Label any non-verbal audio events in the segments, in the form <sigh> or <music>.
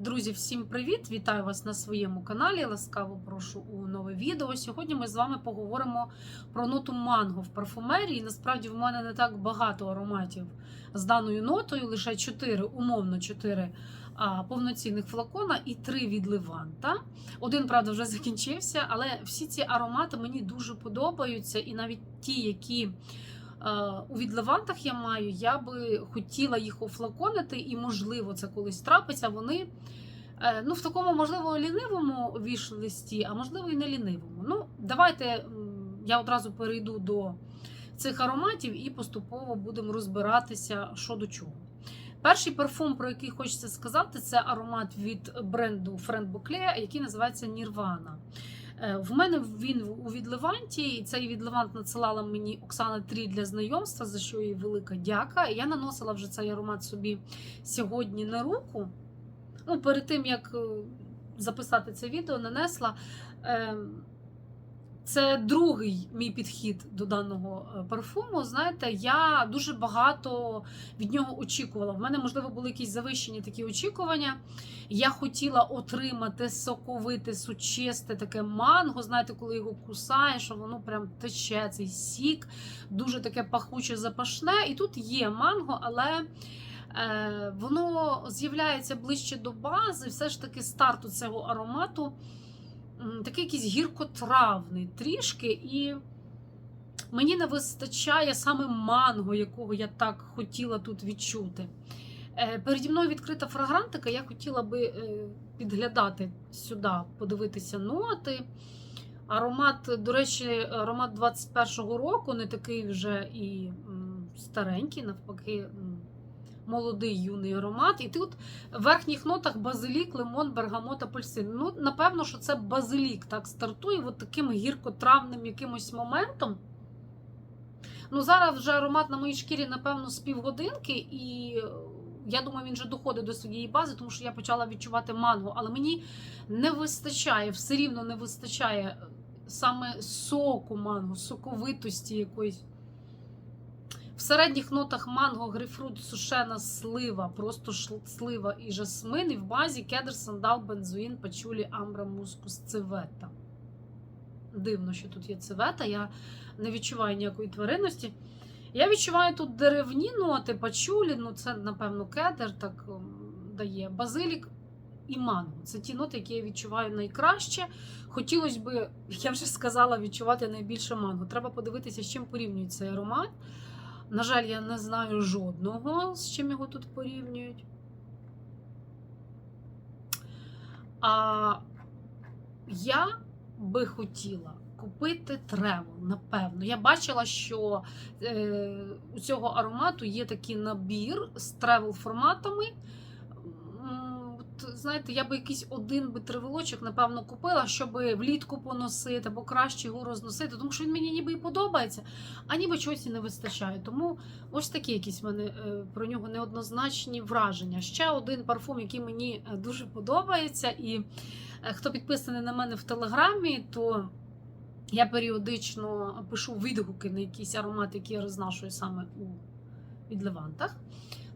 Друзі, всім привіт! Вітаю вас на своєму каналі. Ласкаво прошу у нове відео. Сьогодні ми з вами поговоримо про ноту манго в парфумерії. Насправді, в мене не так багато ароматів з даною нотою, лише 4, умовно 4 а, повноцінних флакона і 3 від Леванта. Один, правда, вже <laughs> закінчився, але всі ці аромати мені дуже подобаються, і навіть ті, які. Е, У відливантах я маю, я би хотіла їх офлаконити, і, можливо, це колись трапиться. Вони е, ну, в такому, можливо, лінивому віш-листі, а можливо, і не лінивому. Ну, давайте я одразу перейду до цих ароматів і поступово будемо розбиратися, що до чого. Перший парфум, про який хочеться сказати, це аромат від бренду Friend Boucle, який називається Nirvana. Е, В мене він у відливанті, і цей відливант надсилала мені Оксана Трі для знайомства, за що їй велика дяка. Я наносила вже цей аромат собі сьогодні на руку. Ну, перед тим як е, записати це відео, нанесла. Це другий мій підхід до даного е, парфуму. Знаєте, я дуже багато від нього очікувала. В мене, можливо, були якісь завищені такі очікування. Я хотіла отримати соковите, сучисте таке манго. Знаєте, коли його кусаєш, воно прям тече цей сік, дуже таке пахуче запашне. І тут є манго, але е, воно з'являється ближче до бази. Все ж таки старту цього аромату такий якийсь гіркотравний трішки. І мені не вистачає саме манго, якого я так хотіла тут відчути. Е, Переді мною відкрита фрагрантика. Я хотіла би е, підглядати сюди, подивитися ноти. Аромат, до речі, аромат 21-го року, не такий вже і старенький, навпаки, молодий юний аромат. І тут в верхніх нотах базилік, лимон, бергамот, апельсин. Ну, напевно, що це базилік так стартує, от таким гіркотравним якимось моментом. Ну, зараз вже аромат на моїй шкірі, напевно, з півгодинки, і е, я думаю, він вже доходить до своєї бази, тому що я почала відчувати манго. Але мені не вистачає, все рівно не вистачає е, саме соку манго, соковитості якоїсь. В середніх нотах манго, грейпфрут, сушена слива, просто слива і жасмин, і в базі кедр, сандал, бензоїн, пачулі, амбра, мускус, цивета. Дивно, що тут є цивета. Я не відчуваю ніякої тваринності. Я відчуваю тут деревні ноти, пачулі, ну це, напевно, кедр так дає, базилік і манго. Це ті ноти, які я відчуваю найкраще. Хотілося б, я вже сказала, відчувати найбільше манго. Треба подивитися, з чим порівнюють цей аромат. На жаль, я не знаю жодного, з чим його тут порівнюють. А я би хотіла купити тревел, напевно. Я бачила, що е, у цього аромату є такий набір з тревел форматами. М, От, знаєте, я би якийсь один би тревелочок, напевно, купила, щоб влітку поносити, або краще його розносити, тому що він мені ніби і подобається, а ніби чогось і не вистачає. Тому ось такі якісь в мене е, про нього неоднозначні враження. Ще один парфум, який мені е, дуже подобається, і е, хто підписаний на мене в телеграмі, то я періодично пишу відгуки на якісь аромати, які я рознашую саме у відливантах.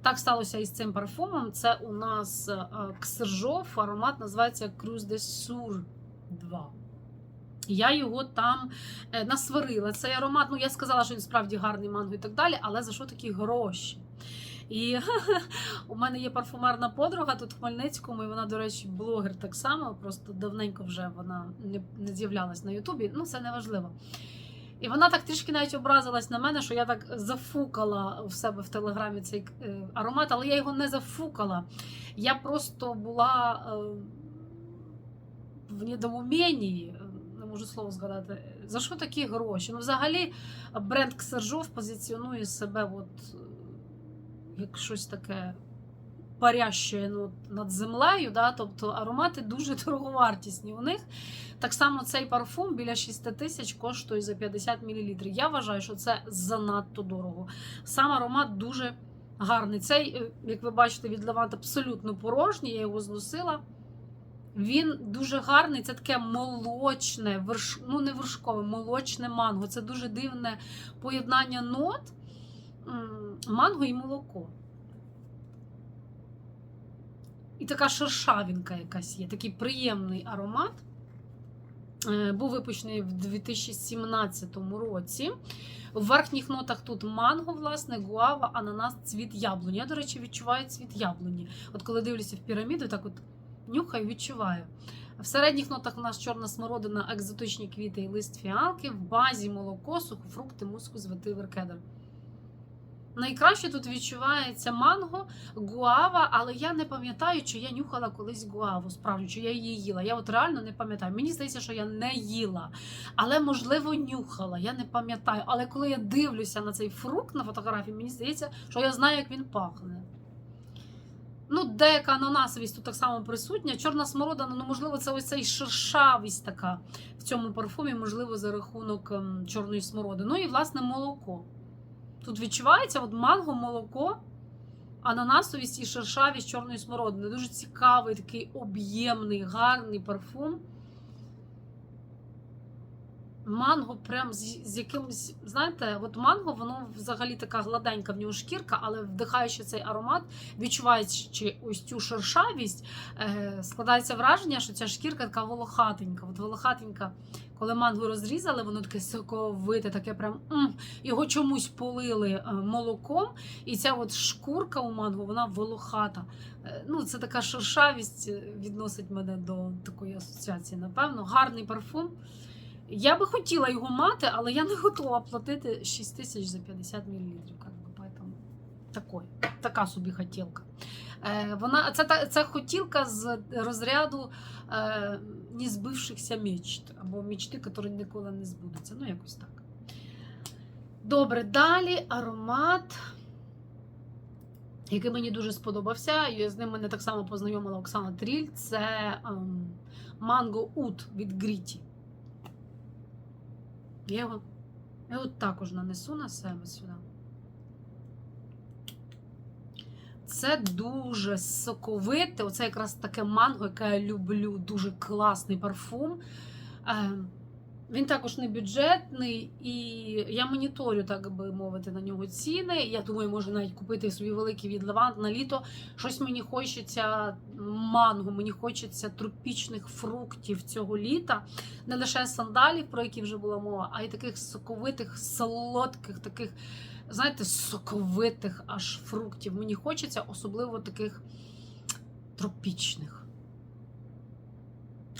Так сталося і з цим парфумом. Це у нас е, Ксержов, аромат називається Cruz de Sur 2. Я його там е, насварила. Цей аромат, ну я сказала, що він справді гарний манго і так далі, але за що такі гроші? І <laughs> у мене є парфумерна подруга тут в Хмельницькому, і вона, до речі, блогер так само, просто давненько вже вона не, не з'являлась на Ютубі. Ну, це не важливо. І вона так трішки навіть образилась на мене, що я так зафукала в себе в телеграмі цей е, аромат, але я його не зафукала. Я просто була е, в недоумінні, е, не можу слово згадати. За що такі гроші? Ну, взагалі, бренд Ксержов позиціонує себе от, як щось таке паряще ну, над землею. Да? Тобто аромати дуже <laughs> дороговартісні у них. Так само цей парфум біля 6 тисяч коштує за 50 мл. Я вважаю, що це занадто дорого. Сам аромат дуже гарний. Цей, е, як ви бачите, від Левант абсолютно порожній, я його зносила. Він дуже гарний, це таке молочне, верш... ну не вершкове, молочне манго. Це дуже дивне поєднання нот, манго і молоко. І така шершавінка якась є, такий приємний аромат. Е, Був випущений в 2017 році. В верхніх нотах тут манго, власне, гуава, ананас, цвіт яблуні. Я, до речі, відчуваю цвіт яблуні. От коли дивлюся в піраміду, так от нюхаю, відчуваю. В середніх нотах у нас чорна смородина, екзотичні квіти і лист фіалки, в базі молоко, сухофрукти, мускус, ветивер, кедр. Найкраще тут відчувається манго, гуава, але я не пам'ятаю, чи я нюхала колись гуаву, справді, чи я її їла. Я от реально не пам'ятаю. Мені здається, що я не їла, але можливо нюхала. Я не пам'ятаю. Але коли я дивлюся на цей фрукт на фотографії, мені здається, що я знаю, як він пахне. Ну, деяка ананасовість тут так само присутня. Чорна смородина, ну, можливо, це ось цей шершавість така в цьому парфумі, можливо, за рахунок ем, чорної смородини. Ну і, власне, молоко. Тут відчувається от манго, молоко, ананасовість і шершавість чорної смородини. Дуже цікавий, такий об'ємний, гарний парфум. Манго, прям з, з якимось, знаєте, от манго, воно взагалі така гладенька в нього шкірка, але вдихаючи цей аромат, відчуваючи ось цю шершавість, е, складається враження, що ця шкірка така волохатенька. От волохатенька, коли манго розрізали, воно таке соковите, таке прям м, його чомусь полили е, молоком, і ця от шкурка у манго, вона волохата. Е, ну, це така шершавість е, відносить мене до такої асоціації. Напевно, гарний парфум. Я би хотіла його мати, але я не готова платити 6 тисяч за 50 мл. Такой, така собі хотілка. Е, вона, це, це хотілка з розряду е, не збившихся мечт, або мечти, які ніколи не збудуться. Ну, якось так. Добре, далі аромат, який мені дуже сподобався. І з ним мене так само познайомила Оксана Тріль. Це ем, Mango Ут від Гріті. Я я от також нанесу на себе сюди. Це дуже соковите. Оце якраз таке манго, яке я люблю. Дуже класний парфум. Він також не бюджетний, і я моніторю, так би мовити, на нього ціни. Я думаю, можу навіть купити собі великий від лаванд на літо. Щось мені хочеться манго, мені хочеться тропічних фруктів цього літа. Не лише сандалів, про які вже була мова, а й таких соковитих, солодких, таких, знаєте, соковитих аж фруктів. Мені хочеться, особливо таких тропічних.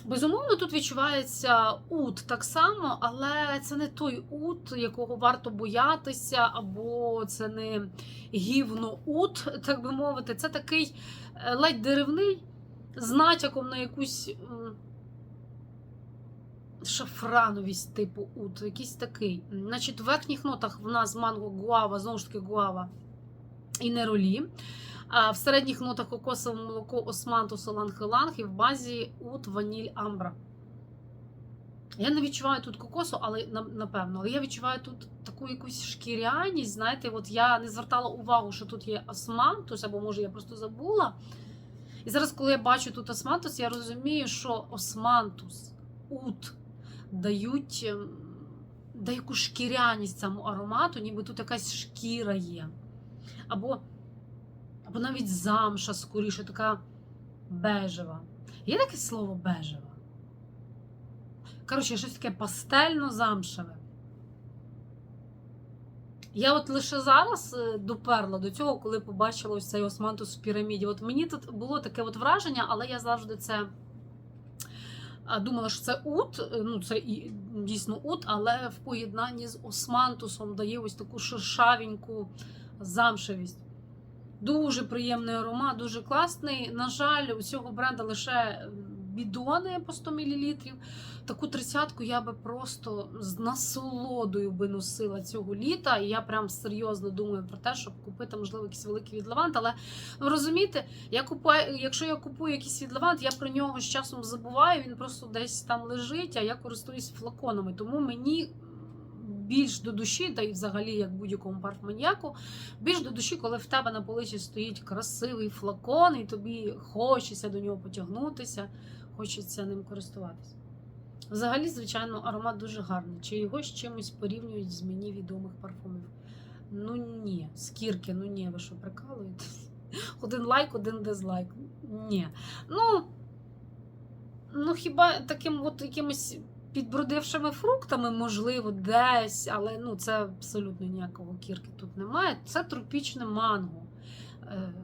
Безумовно, тут відчувається ут так само, але це не той ут, якого варто боятися, або це не гівно ут, так би мовити. Це такий е, ледь деревний з натяком на якусь шафрановість типу ут, якийсь такий. Значить, в верхніх нотах в нас манго гуава, знову ж таки гуава і неролі. В середніх нотах кокосове молоко, османту, соланг-иланг і в базі ут, ваніль, амбра. Я не відчуваю тут кокосу, але напевно, але я відчуваю тут таку якусь шкіряність. Знаєте, от я не звертала увагу, що тут є османтус, або може я просто забула. І зараз, коли я бачу тут османтус, я розумію, що османтус, ут дають ем, деяку шкіряність цьому аромату, ніби тут якась шкіра є. Або, або навіть замша скоріше, така бежева. Є таке слово бежева? Коротше, щось таке пастельно-замшеве. Я от лише зараз е, доперла до цього, коли побачила ось цей османтус в піраміді. От мені тут було таке от враження, але я завжди це думала, що це ут, е, ну це і дійсно ут, але в поєднанні з османтусом дає ось таку шершавеньку замшевість. Дуже приємний аромат, дуже класний. На жаль, у цього бренда лише бідони по 100 мл. Таку тридцятку я би просто з насолодою би носила цього літа. І я прям серйозно думаю про те, щоб купити, можливо, якийсь великий від лавант. Але ви розумієте, я купую, якщо я купую якийсь від лавант, я про нього з часом забуваю. Він просто десь там лежить, а я користуюсь флаконами. Тому мені. Більш до душі, та й взагалі, як будь-якому парфманіяку, більш до душі, коли в тебе на полиці стоїть красивий флакон, і тобі хочеться до нього потягнутися, хочеться ним користуватися. Взагалі, звичайно, аромат дуже гарний. Чи його з чимось порівнюють з мені відомих парфумів? Ну ні, скірки, ну ні, ви що прикалуєтесь? <laughs> Один лайк, один дизлайк. Ні. Ну, ну хіба таким от якимось підбродившими фруктами, можливо, десь, але ну, це абсолютно ніякого кірки тут немає. Це тропічне манго. Е,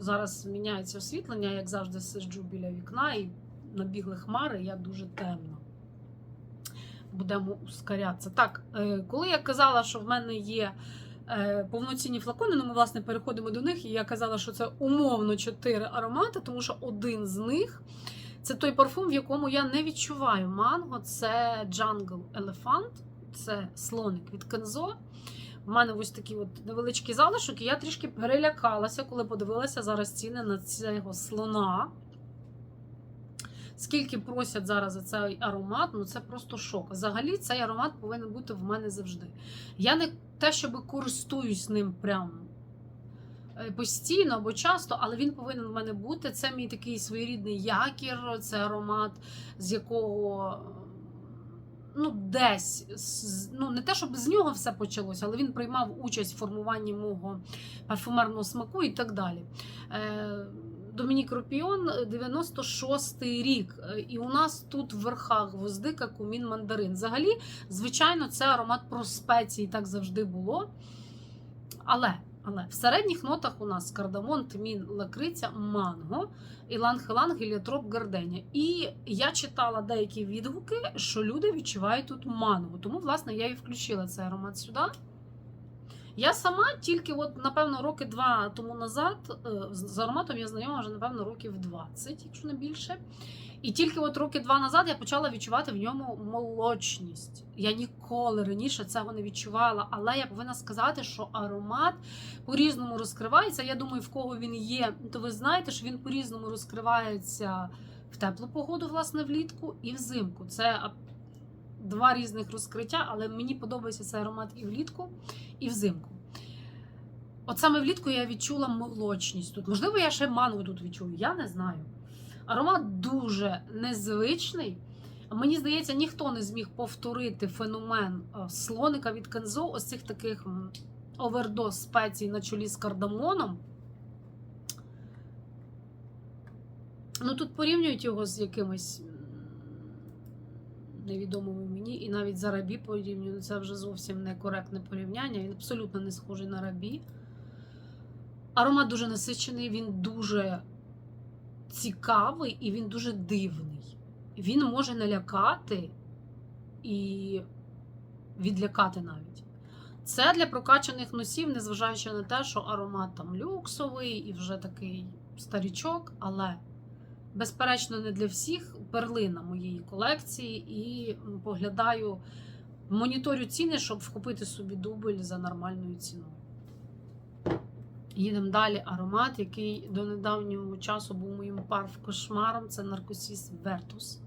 Зараз міняється освітлення, як завжди сиджу біля вікна і набігли хмари, я дуже темно. Будемо ускорятися. Так, е, коли я казала, що в мене є е, повноцінні флакони, ну ми, власне, переходимо до них, і я казала, що це умовно 4 аромати, тому що один з них це той парфум, в якому я не відчуваю манго. Це Jungle Elephant, це слоник від Kenzo. У мене ось такий от невеличкий залишок, і я трішки перелякалася, коли подивилася зараз ціни на цього слона. Скільки просять зараз за цей аромат, ну це просто шок. Взагалі, цей аромат повинен бути в мене завжди. Я не те, щоб користуюсь ним прям е, постійно або часто, але він повинен в мене бути. Це мій такий своєрідний якір, це аромат, з якого. Ну, десь, ну не те, щоб з нього все почалося, але він приймав участь в формуванні мого парфумерного смаку і так далі. Е, Домінік Ропіон, 96-й рік. Е, І у нас тут в верхах гвоздика, кумін, мандарин. Взагалі, звичайно, це аромат про спеції, так завжди було. Але, але в середніх нотах у нас кардамон, тмін, лакриця, манго, іланг-іланг, гіліотроп, гарденя. І я читала деякі відгуки, що люди відчувають тут манго. Тому, власне, я і включила цей аромат сюди. Я сама тільки, от, напевно, роки два тому назад е, з ароматом я знайома вже, напевно, років 20, якщо не більше. І тільки от роки два назад я почала відчувати в ньому молочність. Я ніколи раніше цього не відчувала, але я повинна сказати, що аромат по-різному розкривається. Я думаю, в кого він є, то ви знаєте, що він по-різному розкривається в теплу погоду, власне, влітку і взимку. Це два різних розкриття, але мені подобається цей аромат і влітку, і взимку. От саме влітку я відчула молочність тут. Можливо, я ще манго тут відчую, я не знаю. Аромат дуже незвичний. Мені здається, ніхто не зміг повторити феномен е, слоника від Кензо, ось цих таких м, овердоз спецій на чолі з кардамоном. Ну, тут порівнюють його з якимись м, невідомими мені, і навіть за рабі порівнюють. Це вже зовсім некоректне порівняння. Він абсолютно не схожий на рабі. Аромат дуже насичений, він дуже цікавий і він дуже дивний. Він може налякати і відлякати навіть. Це для прокачаних носів, незважаючи на те, що аромат там люксовий і вже такий старічок, але, безперечно, не для всіх перлина моєї колекції, і поглядаю, моніторю ціни, щоб вкупити собі дубль за нормальною ціною. Їдемо далі. Аромат, який до недавнього часу був моїм парф кошмаром, це наркосіс Вертус.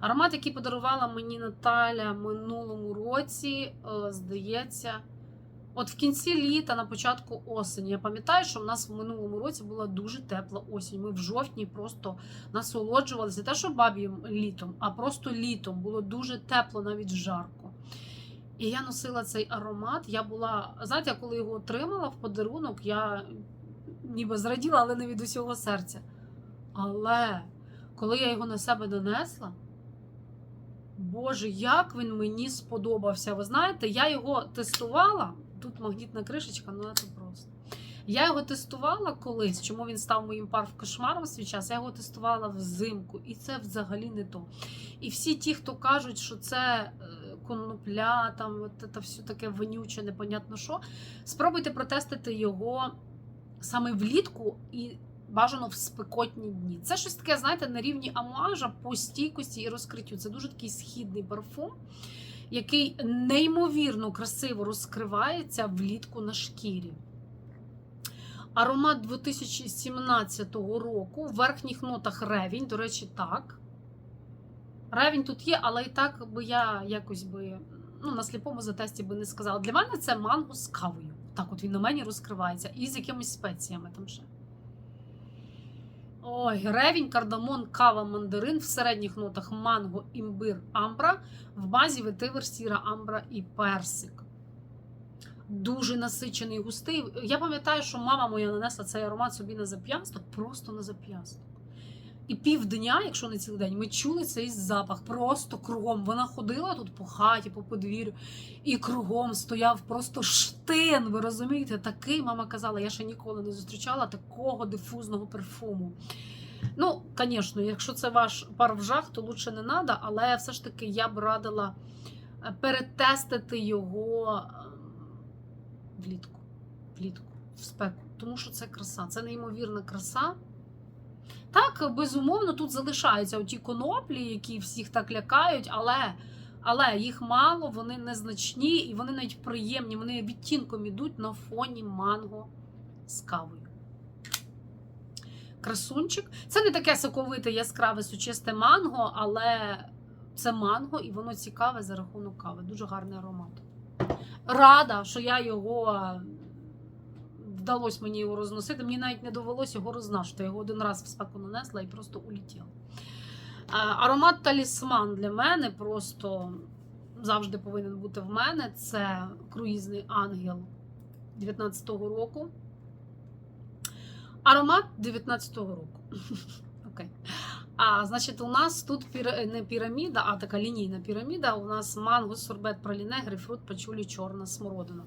Аромат, який подарувала мені Наталя минулому році, е, здається, от в кінці літа, на початку осені. Я пам'ятаю, що в нас в минулому році була дуже тепла осінь. Ми в жовтні просто насолоджувалися. Не те, що баб'їм літом, а просто літом. Було дуже тепло, навіть жарко. І я носила цей аромат. Я була, знаєте, коли його отримала в подарунок, я ніби зраділа, але не від усього серця. Але коли я його на себе донесла, Боже, як він мені сподобався. Ви знаєте, я його тестувала. Тут магнітна кришечка, ну це просто. Я його тестувала колись, чому він став моїм парф кошмаром свій час. Я його тестувала взимку, і це взагалі не то. І всі ті, хто кажуть, що це е, конопля, там це все таке вонюче, непонятно що. Спробуйте протестити його саме влітку і бажано в спекотні дні. Це щось таке, знаєте, на рівні амуажа по стійкості і розкриттю. Це дуже такий східний парфум, який неймовірно красиво розкривається влітку на шкірі. Аромат 2017 року. В верхніх нотах ревінь, до речі, так. Ревінь тут є, але і так би я якось би ну, на сліпому затесті би не сказала. Для мене це манго з кавою. Так, от він на мені розкривається. І з якимись спеціями там ще. Ой, ревінь, кардамон, кава, мандарин в середніх нотах манго, імбир, амбра, в базі ветивер, сіра, амбра і персик. Дуже насичений, густий. Я пам'ятаю, що мама моя нанесла цей аромат собі на зап'ясток, просто на зап'ясток. І півдня, якщо не цілий день, ми чули цей запах просто кругом. Вона ходила тут по хаті, по подвір'ю, і кругом стояв просто штин. Ви розумієте? Такий мама казала, я ще ніколи не зустрічала такого дифузного парфуму. Ну, звісно, якщо це ваш парвжах, то лучше не треба, але все ж таки я б радила е, перетестити його е, влітку, влітку, в спеку. Тому що це краса, це неймовірна краса. Так, безумовно, тут залишаються оті коноплі, які всіх так лякають, але, але їх мало, вони незначні і вони навіть приємні, вони відтінком ідуть на фоні манго з кавою. Красунчик. Це не таке соковите, яскраве, сучисте манго, але це манго і воно цікаве за рахунок кави. Дуже гарний аромат. Рада, що я його вдалося мені його розносити. Мені навіть не довелося його рознашити. Я його один раз в спеку нанесла і просто улетіла. Аромат талісман для мене просто завжди повинен бути в мене. Це круїзний ангел 19-го року. Аромат 19-го року. <laughs> Окей. А, значить, у нас тут не піраміда, а така лінійна піраміда. У нас манго, сорбет, праліне, грейпфрут, пачулі, чорна смородина.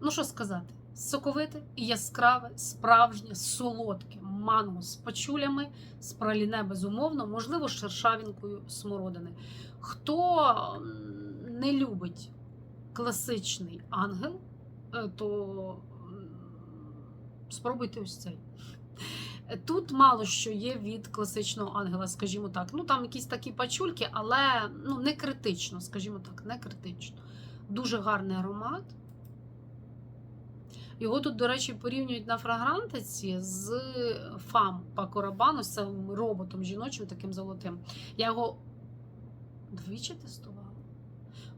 Ну, що сказати? Соковите і яскраве, справжнє, солодке манго з пачулями, з праліне, безумовно, можливо, з шершавінкою смородини. Хто не любить класичний ангел, е, то спробуйте ось цей. Тут мало що є від класичного ангела, скажімо так. Ну там якісь такі пачульки, але ну, не критично, скажімо так, не критично. Дуже гарний аромат. Його тут, до речі, порівнюють на фрагрантиці з фам Пако Рабану, з цим роботом жіночим, таким золотим. Я його двічі тестувала.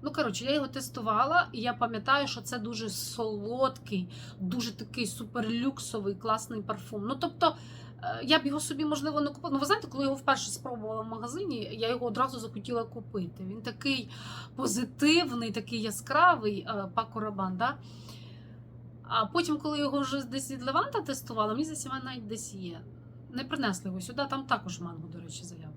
Ну, коротше, я його тестувала, і я пам'ятаю, що це дуже солодкий, дуже такий суперлюксовий, класний парфум. Ну, тобто, е, я б його собі, можливо, не купила. Ну, ви знаєте, коли я його вперше спробувала в магазині, я його одразу захотіла купити. Він такий позитивний, такий яскравий е, Пако Рабан, да? А потім, коли його вже десь від Леванта тестувала, мені здається, він навіть десь є. Не принесли його сюди, там також манго, до речі, заявлено.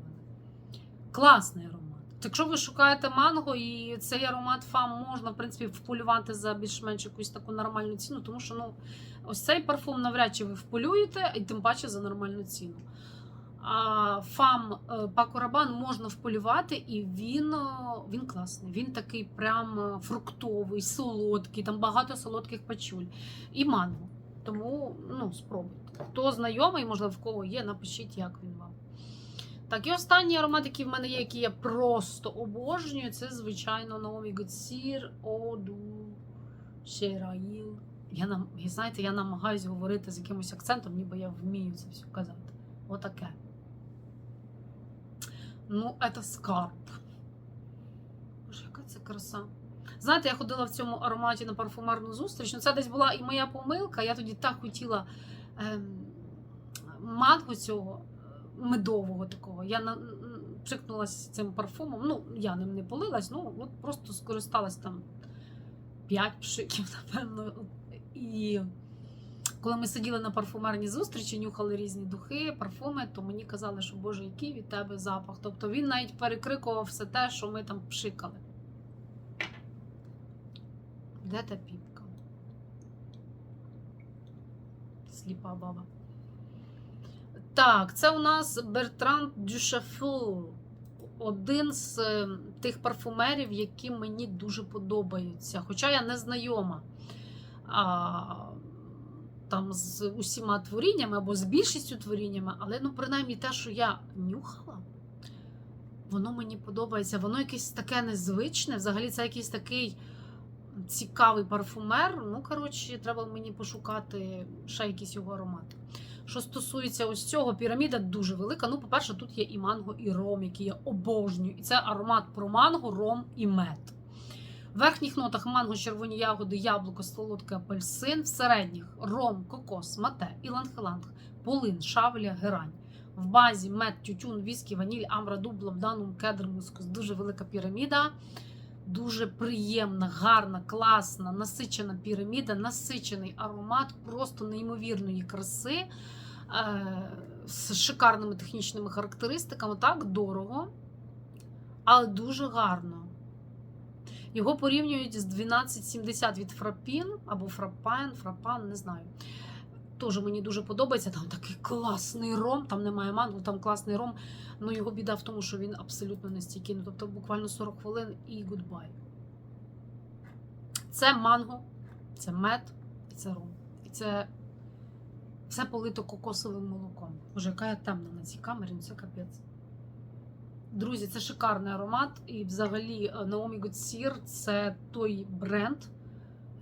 Класний аромат. Якщо ви шукаєте манго, і цей аромат фам можна, в принципі, вполювати за більш-менш якусь таку нормальну ціну, тому що ну, ось цей парфум навряд чи ви вполюєте, і тим паче за нормальну ціну. А фам е, Пако Рабан можна вполювати, і він, е, він класний. Він такий прям е, фруктовий, солодкий, там багато солодких пачуль. І манго. Тому ну, спробуйте. Хто знайомий, можливо, в кого є, напишіть, як він вам. Так, і останній аромат, який в мене є, який я просто обожнюю, це, звичайно, Naomi Godsir Оду Шераїл. Я нам, знаєте, я намагаюся говорити з якимось акцентом, ніби я вмію це все казати. Отаке. Ну, це скарб. Боже, яка це краса. Знаєте, я ходила в цьому ароматі на парфумерну зустріч. Ну, це десь була і моя помилка. Я тоді так хотіла ем, манго цього е, медового такого. Я на, пшикнулася цим парфумом. Ну, я ним не полилась, ну от просто скористалась там 5 пшиків, <laughs> напевно. І коли ми сиділи на парфумерній зустрічі, нюхали різні духи, парфуми, то мені казали, що Боже, який від тебе запах. Тобто він навіть перекрикував все те, що ми там пшикали. Де та піпка? Сліпа баба. Так, це у нас Бертран Дюшафу. Один з е, тих парфумерів, які мені дуже подобаються. Хоча я не знайома а, там з усіма творіннями або з більшістю творіннями, але ну, принаймні те, що я нюхала, воно мені подобається. Воно якесь таке незвичне. Взагалі, це якийсь такий цікавий парфумер. Ну, коротше, треба мені пошукати ще якісь його аромати. Що стосується ось цього, піраміда дуже велика. Ну, по-перше, тут є і манго, і ром, який я обожнюю. І це аромат про манго, ром і мед. В верхніх нотах манго, червоні ягоди, яблуко, солодкий апельсин, в середніх ром, кокос, мате, іланг-іланг, полин, шавля, герань. В базі мед, тютюн, віскі, ваніль, амбра, дуб, лавданум, кедр, мускус. Дуже велика піраміда. Дуже приємна, гарна, класна, насичена піраміда, насичений аромат, просто неймовірної краси, е, з шикарними технічними характеристиками. Так, дорого, але дуже гарно. Його порівнюють з 1270 від Фрапін або Фрапан, Фрапан, не знаю. Теж мені дуже подобається. Там такий класний ром, там немає манго, там класний ром. Ну його біда в тому, що він абсолютно не стійкий. Ну, тобто буквально 40 хвилин і гудбай. Це манго, це мед і це ром. І це все полито кокосовим молоком. Боже, яка я темна на цій камері, ну це капець. Друзі, це шикарний аромат. І взагалі е, Naomi Good Sear – це той бренд,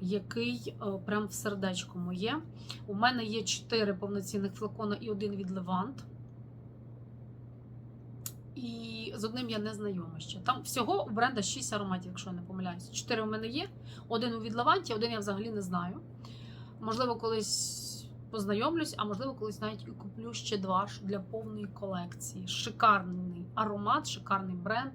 який е, прям в сердечко моє. У мене є 4 повноцінних флакона і один від Левант. І з одним я не знайома ще. Там всього у бренда 6 ароматів, якщо я не помиляюся. 4 у мене є, один у від Леванті, один я взагалі не знаю. Можливо, колись познайомлюсь, а можливо, колись навіть і куплю ще два для повної колекції. Шикарний аромат, шикарний бренд,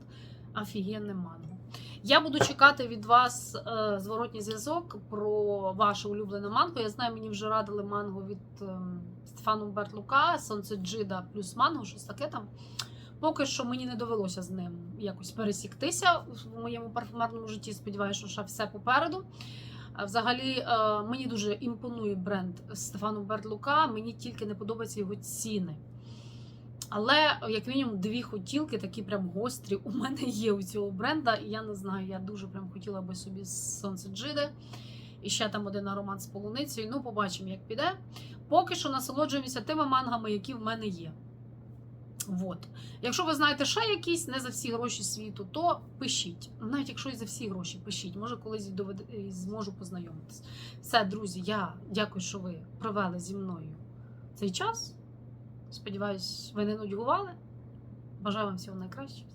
офігенне манго. Я буду чекати від вас е, зворотній зв'язок про ваше улюблене манго. Я знаю, мені вже радили манго від е, Стефану Бертлука, Сонце Джида плюс манго, щось таке там. Поки що мені не довелося з ним якось пересіктися в моєму парфумерному житті. Сподіваюся, що ще все попереду. Взагалі, е, мені дуже імпонує бренд Стефану Бертлука, мені тільки не подобаються його ціни. Але, як мінімум, дві хотілки, такі прям гострі, у мене є у цього бренда. І я не знаю, я дуже прям хотіла би собі з Сонце Джиди. І ще там один аромат з полуницею. Ну, побачимо, як піде. Поки що насолоджуємося тими мангами, які в мене є. Вот. Якщо ви знаєте ще якісь не за всі гроші світу, то пишіть. Навіть якщо і за всі гроші, пишіть. Може, колись доведе- зможу познайомитись. Все, друзі, я дякую, що ви провели зі мною цей час. Сподіваюсь, ви не нудьгували. Бажаю вам всього найкращого.